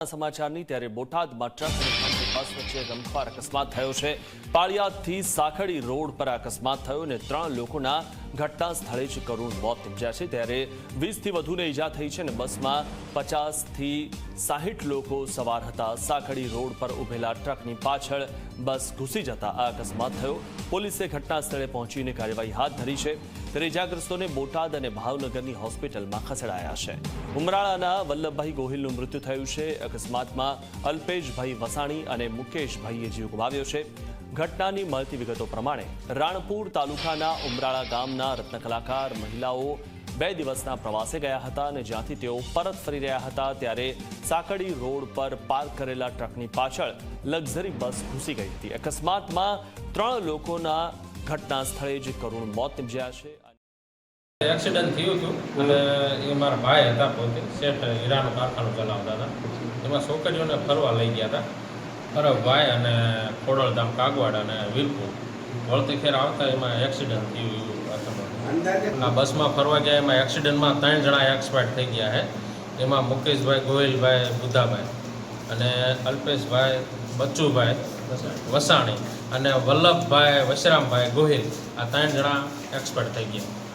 સમાચારની ત્યારે બોટાદમાં ટ્રક અને બસ વચ્ચે ગમખ્વાર અકસ્માત થયો છે. પાળિયાદથી સાખડી રોડ પર અકસ્માત થયો અને ત્રણ લોકોના ઘટના સ્થળે જ કરુણ મોત નીપજ્યા છે. ત્યારે વીસથી વધુને ઈજા થઈ છે અને બસમાં પચાસથી સાહીઠ લોકો સવાર હતા. સાખડી રોડ પર ઉભેલા ટ્રકની પાછળ બસ ઘૂસી જતા આ અકસ્માત થયો. પોલીસે ઘટના સ્થળે પહોંચીને કાર્યવાહી હાથ ધરી છે. ત્યારે ઇજાગ્રસ્તોને બોટાદ અને ભાવનગરની હોસ્પિટલમાં ખસેડાયા છે. ઉમરાળાના વલ્લભભાઈ ગોહિલનું મૃત્યુ થયું છે. અકસ્માતમાં અલ્પેશભાઈ વસાણી અને મુકેશભાઈએ જીવ ગુમાવ્યો છે. ઘટનાની મળતી વિગતો પ્રમાણે રાણપુર તાલુકાના ઉમરાળા ગામના રત્નકલાકાર મહિલાઓ બે દિવસના પ્રવાસે ગયા હતા અને જ્યાંથી તેઓ પરત ફરી રહ્યા હતા ત્યારે સાકડી રોડ પર પાર્ક કરેલા ટ્રકની પાછળ લક્ઝરી બસ ઘૂસી ગઈ હતી. અકસ્માતમાં ત્રણ લોકોના ઘટના સ્થળે જ કરુણ મોત નિપજ્યા છે. એક્સિડન્ટ થયું હતું અને એ મારા ભાઈ હતા પોતે. શેઠ હીરાનું કારખાનું ચલાવતા હતા. એમાં છોકરીઓને ફરવા લઈ ગયા હતા. હરફભાઈ અને ખોડલધામ કાગવાડ અને વીરપુર. વળતી ફેર આવતા એમાં એક્સિડન્ટ થયું. આ બસમાં ફરવા ગયા એમાં એક્સિડન્ટમાં ત્રણ જણા એક્સપાયર થઈ ગયા છે. એમાં મુકેશભાઈ ગોહિલભાઈ બુધાભાઈ અને અલ્પેશભાઈ બચ્ચુભાઈ વસાણી અને વલ્લભભાઈ વશરામભાઈ ગોહિલ આ ત્રણ જણા એક્સપર્ટ થઈ ગયા.